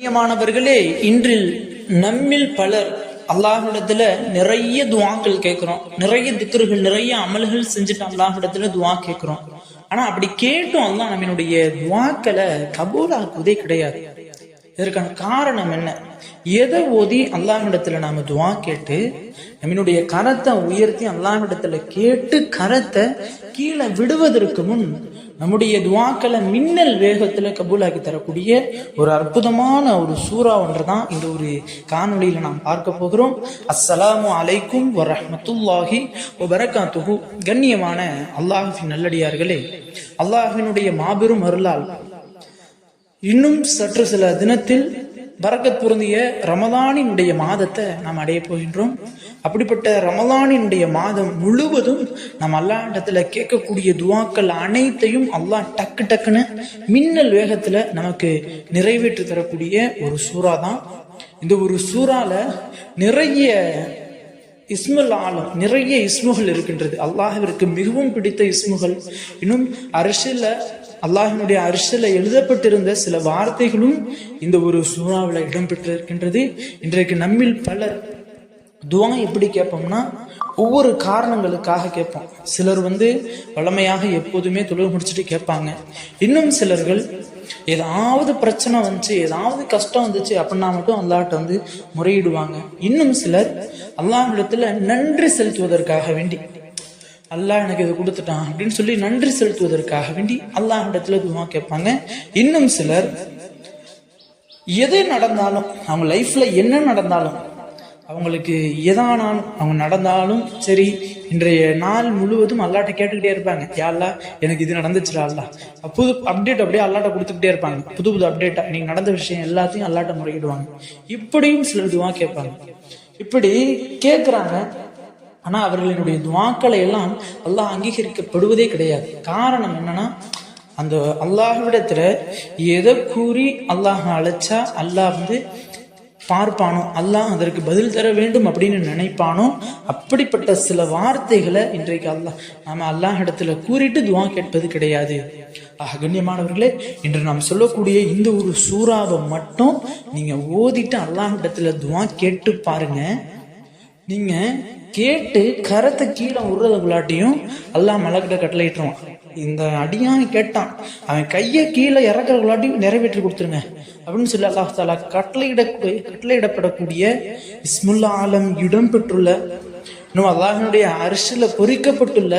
பிரியமானவர்களே இன்றில் நம்மில் பலர் அல்லாஹிடத்துல நிறைய துவாக்கள் கேட்கிறோம். நிறைய திக்கர்கள் நிறைய அமல்கள் செஞ்சுட்டு அல்லாஹிடத்துல துவா கேட்கிறோம். ஆனா அப்படி கேட்டும் அல்லாஹ் நம்மளுடைய துவாக்களை கபூலாக்குவதே கிடையாது. இதற்கான காரணம் என்ன? எதை ஓதி அல்லாஹிடத்துல நாம துவா கேட்டு நம்மளுடைய கரத்தை உயர்த்தி அல்லாஹிடத்துல கேட்டு கரத்தை கீழே விடுவதற்கு முன் நம்முடைய துவாக்களை மின்னல் வேகத்துல கபூலாக்கி தரக்கூடிய ஒரு அற்புதமான ஒரு சூறா ஒன்று தான் இந்த ஒரு காணொலியில நாம் பார்க்க போகிறோம். அஸ்ஸலாமு அலைக்கும் வரஹ்மத்துல்லாஹி வபரகாத்துஹு. கண்ணியமான அல்லாஹின் நல்லடியார்களே அல்லாஹினுடைய மாபெரும் அருளால் இன்னும் சற்று சில தினத்தில் பரக்கத் பொருந்திய ரமதானினுடைய மாதத்தை நாம் அடைய போகின்றோம். அப்படிப்பட்ட ரமதானினுடைய மாதம் முழுவதும் நாம் அல்லாண்டத்தில் கேட்கக்கூடிய துவாக்கள் அனைத்தையும் அல்லாஹ் டக்கு டக்குன்னு மின்னல் வேகத்தில் நமக்கு நிறைவேற்றி தரக்கூடிய ஒரு சூறா தான். இந்த ஒரு சூறால நிறைய இஸ்முல் ஆலம் நிறைய இஸ்முகள் இருக்கின்றது. அல்லாஹிற்கு மிகவும் பிடித்த இஸ்முகள். இன்னும் அரசியல அல்லாஹினுடைய அரசியல எழுதப்பட்டிருந்த சில வார்த்தைகளும் இந்த ஒரு சூறாவில் இடம்பெற்றிருக்கின்றது. இன்றைக்கு நம்மில் பலர் துவா எப்படி கேட்போம்னா ஒவ்வொரு காரணங்களுக்காக கேட்போம். சிலர் வந்து வளமையாக எப்போதுமே தொழில் முடிச்சுட்டு கேட்பாங்க. இன்னும் சிலர்கள் ஏதாவது பிரச்சனை வந்துச்சு ஏதாவது கஷ்டம் வந்துச்சு அப்படின்னா மட்டும் அல்லாட்ட வந்து முறையிடுவாங்க. இன்னும் சிலர் அல்லாஹ்விடத்துல நன்றி செலுத்துவதற்காக வேண்டி. அல்லாஹ் எனக்கு இதை கொடுத்துட்டான் அப்படின்னு சொல்லி நன்றி செலுத்துவதற்காக வேண்டி அல்லாஹ்விடத்துல துவா கேட்பாங்க. இன்னும் சிலர் எது நடந்தாலும் அவங்க லைஃப்ல என்ன நடந்தாலும் அவங்களுக்கு எதானாலும் அவங்க நடந்தாலும் சரி இன்றைய நாள் முழுவதும் அல்லாட்ட கேட்டுக்கிட்டே இருப்பாங்க. யாழ்லா எனக்கு இது நடந்துச்சுடா அல்லா புது அப்டேட் அப்படியே அல்லாட்ட கொடுத்துக்கிட்டே இருப்பாங்க. புது புது அப்டேட்டா நீங்க நடந்த விஷயம் எல்லாத்தையும் அல்லாட்ட முறையிடுவாங்க. இப்படியும் சிலர் இதுவாக கேட்பாங்க. இப்படி கேட்குறாங்க ஆனால் அவர்களினுடைய துவாக்களை எல்லாம் அல்லாஹ் அங்கீகரிக்கப்படுவதே கிடையாது. காரணம் என்னன்னா அந்த அல்லாஹ்விடத்துல எதை கூறி அல்லாஹ் அழைச்சா அல்லாஹ் வந்து பார்ப்பானோ அல்லாஹ் அதற்கு பதில் தர வேண்டும் அப்படின்னு நினைப்பானோ அப்படிப்பட்ட சில வார்த்தைகளை இன்றைக்கு அல்லாஹ் நாம அல்லாஹ் இடத்துல கூறிட்டு துவா கேட்பது கிடையாது. ஆக கண்ணியமானவர்களே இன்று நாம் சொல்லக்கூடிய இந்த ஒரு சூறாவை மட்டும் நீங்க ஓதிட்டு அல்லாஹ் இடத்துல துவா கேட்டு பாருங்க. நீங்க கேட்டு கரத்தை கீழே விடுறதுக்குள்ளாட்டியும் எல்லாம் மலக்கிட்ட கட்டளையிட்டுருவான் இந்த அடியான் கேட்டான் அவன் கையை கீழே இறக்குறதுக்குள்ளாட்டியும் நிறைவேற்றி கொடுத்துருங்க. அப்படின்னு சொல்லி அல்லாஹ் தாலா கட்டளையிட கட்டளையிடப்படக்கூடிய இஸ்முல்லா ஆலம் இடம்பெற்றுள்ள இன்னும் அல்லாஹனுடைய அரிசில பொறிக்கப்பட்டுள்ள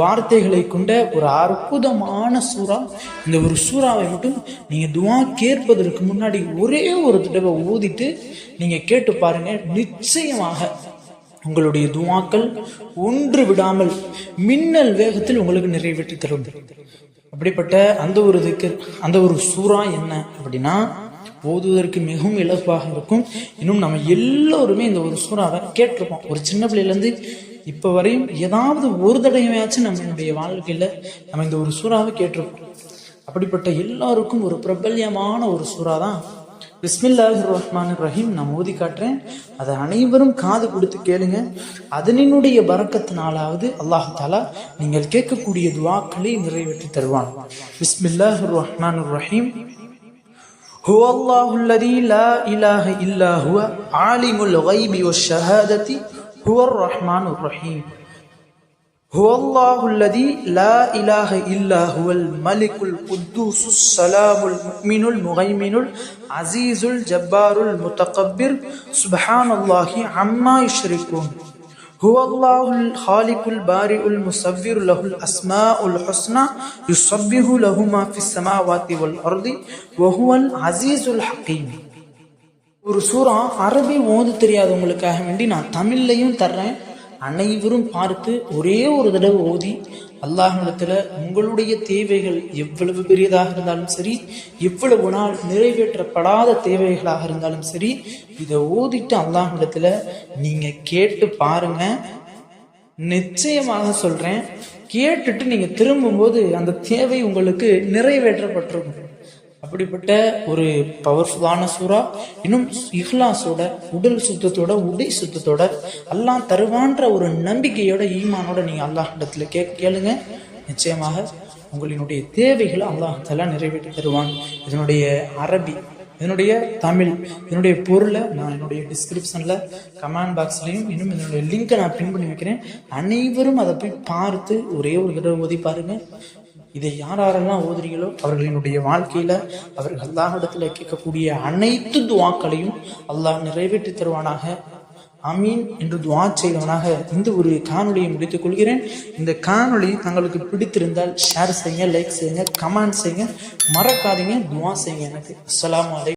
வார்த்தைகளை கொண்ட ஒரு அற்புதமான சூறா. இந்த ஒரு சூறாவை மட்டும் நீங்கள் துவா கேட்பதற்கு முன்னாடி ஒரே ஒரு தடவை ஊதிட்டு நீங்கள் கேட்டு பாருங்கள் நிச்சயமாக உங்களுடைய துவாக்கள் ஒன்று விடாமல் மின்னல் வேகத்தில் உங்களுக்கு நிறைவேற்றி தரும். அப்படிப்பட்ட அந்த ஒரு இதுக்கு அந்த ஒரு சூறா என்ன அப்படின்னா ஓதுவதற்கு மிகவும் இலகுவாக இருக்கும். இன்னும் நம்ம எல்லோருமே இந்த ஒரு சூறாவை கேட்டிருப்போம். ஒரு சின்ன பிள்ளையிலேருந்து இப்போ வரையும் ஏதாவது ஒரு தடவையாச்சும் நம்மளுடைய வாழ்க்கையில் நம்ம இந்த ஒரு சூறாவை கேட்டிருப்போம். அப்படிப்பட்ட எல்லாருக்கும் ஒரு பிரபல்யமான ஒரு சூறா தான் பிஸ்மில்லாஹ் ரஹ்மான் ரஹீம் நான் ஓதி காட்டுறேன் அதை அனைவரும் காது கொடுத்து கேளுங்க அதனினுடைய பறக்கத்தினாலாவது அல்லாஹ் தாலா நீங்கள் கேட்கக்கூடிய துவாக்களை நிறைவேற்றி தருவான் பிஸ்மில்லாஹ் ரஹ்மான் ரஹீம் هو الله الذي لا إله إلا هو عالم الغيب والشهادة هو الرحمن الرحيم هو الله الذي لا إله إلا هو الملك القدوس السلام المؤمن المغيمن العزيز الجبار المتكبر سبحان الله عما يشركون هو الله الخالق البارئ المصور له الأسماء الحسنى يصبه له ما في السماوات والأرض وهو العزيز الحكيم ஒரு சூறா அரபி ஓது தெரியாதவங்களுக்காக வேண்டி நான் தமிழ்லையும் தர்றேன் அனைவரும் பார்த்து ஒரே ஒரு தடவை ஓதி அல்லாஹிடத்துல உங்களுடைய தேவைகள் எவ்வளவு பெரியதாக இருந்தாலும் சரி எவ்வளவு நாள் நிறைவேற்றப்படாத தேவைகளாக இருந்தாலும் சரி இதை ஓதிட்டு அல்லாஹிடத்துல நீங்க கேட்டு பாருங்க. நிச்சயமாக சொல்றேன் கேட்டுட்டு நீங்க திரும்பும்போது அந்த தேவை உங்களுக்கு நிறைவேற்றப்பட்டிருக்கும். அப்படிப்பட்ட ஒரு பவர்ஃபுல்லான சூறா இன்னும் இஹ்லாஸோட உடல் சுத்தத்தோட உடை சுத்தத்தோட அல்லாஹ் தருவான்ற ஒரு நம்பிக்கையோட ஈமானோட நீங்கள் அல்லாஹ் இடத்துல கே கேளுங்க. நிச்சயமாக உங்களினுடைய தேவைகளை அல்லாஹ் தலா நிறைவேற்றி தருவான். இதனுடைய அரபி இதனுடைய தமிழ் இதனுடைய பொருளை நான் என்னுடைய டிஸ்கிரிப்ஷனில் கமெண்ட் பாக்ஸ்லையும் இன்னும் இதனுடைய லிங்க்கை நான் பின் பண்ணி வைக்கிறேன். அனைவரும் அதை போய் பார்த்து ஒரே ஒரு தடவை ஓதி பாருங்கள் இதை யார் யாரெல்லாம் ஓதுறீங்களோ அவர்களினுடைய வாழ்க்கையில அவர்கள் அல்லாஹிடத்துல கேட்கக்கூடிய அனைத்து துவாக்களையும் அல்லாஹ் நிறைவேற்றி தருவானாக. அமீன் என்று துவா செய்தவனாக இந்த ஒரு காணொலியை முடித்துக் கொள்கிறேன். இந்த காணொலி தங்களுக்கு பிடித்திருந்தால் ஷேர் செய்யுங்க லைக் செய்யுங்க கமெண்ட் செய்யுங்க. மறக்காதீங்க துவா செய்யுங்க எனக்கு. அஸ்லாம் வலை